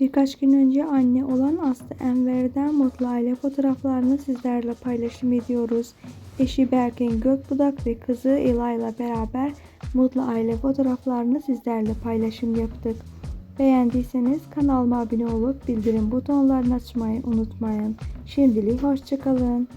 Birkaç gün önce anne olan Aslı Enver'den mutlu aile fotoğraflarını sizlerle paylaşım ediyoruz. Eşi Berkin Gökbudak ve kızı Ela ile beraber mutlu aile fotoğraflarını sizlerle paylaşım yaptık. Beğendiyseniz kanalıma abone olup bildirim butonlarını açmayı unutmayın. Şimdilik hoşçakalın.